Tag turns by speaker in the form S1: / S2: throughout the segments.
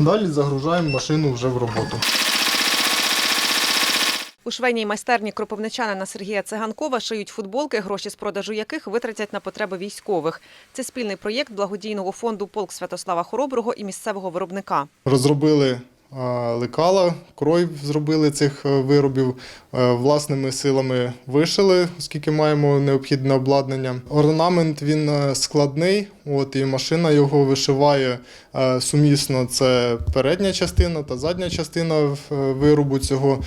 S1: Далі загружаємо машину вже в роботу.
S2: У швейній майстерні кропивничанина Сергія Циганкова шиють футболки, гроші з продажу яких витратять на потреби військових. Це спільний проєкт благодійного фонду Полк Святослава Хороброго і місцевого виробника.
S1: Розробили лекала, крой зробили цих е, виробів. Е, Власними силами вишили, оскільки маємо необхідне обладнання. Орнамент він е, складний, от, і машина його вишиває сумісно. Це передня частина та задня частина виробу цього.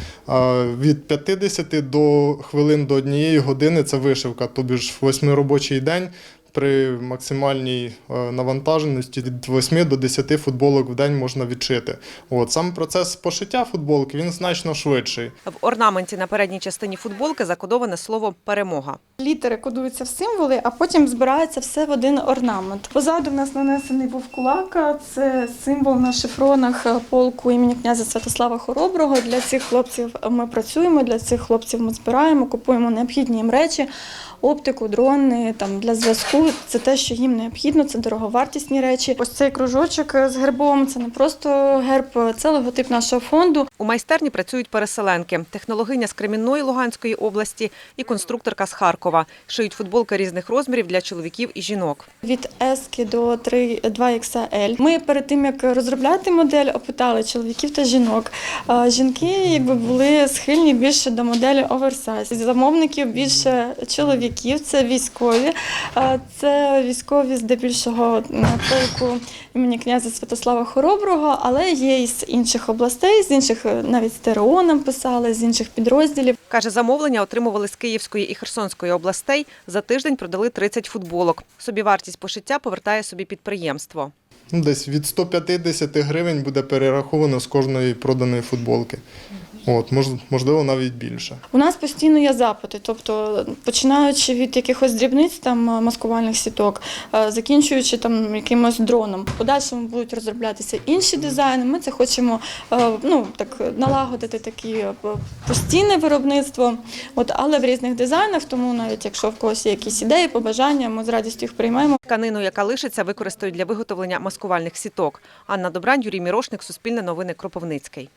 S1: Від 50 до хвилин до однієї години це вишивка, тобі ж восьмиробочий день. При максимальній е, навантаженості від 8 до 10 футболок в день можна відшити. От сам процес пошиття футболки він значно швидший.
S2: В орнаменті на передній частині футболки закодоване слово перемога.
S3: Літери кодуються в символи, а потім збирається все в один орнамент. Позаду в нас нанесений був кулака. Це символ на шифронах е, полку імені князя Святослава Хороброго. Для цих хлопців ми працюємо, для цих хлопців ми збираємо, купуємо необхідні їм речі, оптику, дрони там для зв'язку. Це те, що їм необхідно, це дороговартісні речі. Ось цей кружочок е, з гербом. Це не просто герб, це логотип нашого фонду.
S2: У майстерні працюють переселенки, технологиня з Кремінної Луганської області і конструкторка з Харкова. Шиють футболки різних розмірів для чоловіків і жінок.
S3: від S до 3, 2XL. Ми перед тим як розробляти модель, опитали чоловіків та жінок. Жінки якби були схильні більше до моделі оверсайз. Замовників більше чоловіків, це військові. Це військові здебільшого на полку імені князя Святослава Хороброго, але є і з інших областей, з інших е, навіть з ТРО нам писали, з інших підрозділів.
S2: Каже, замовлення отримували з Київської і Херсонської областей. За тиждень продали 30 футболок. Собівартість пошиття повертає собі підприємство.
S1: Ну, десь від 150 гривень буде перераховано з кожної проданої футболки. От, мож, можливо, навіть більше.
S3: У нас постійно є запити, тобто починаючи від якихось дрібниць там е, маскувальних сіток, е, закінчуючи там якимось дроном. Подальшому будуть розроблятися інші дизайни. Ми це хочемо е, ну так налагодити такі постійне виробництво, от але в різних дизайнах. Тому навіть якщо в когось є якісь ідеї, побажання, ми з радістю їх приймемо.
S2: Тканину, яка лишиться, використають для виготовлення маскувальних сіток. Анна Добрань, Юрій Мірошник, Суспільне новини, Кропивницький.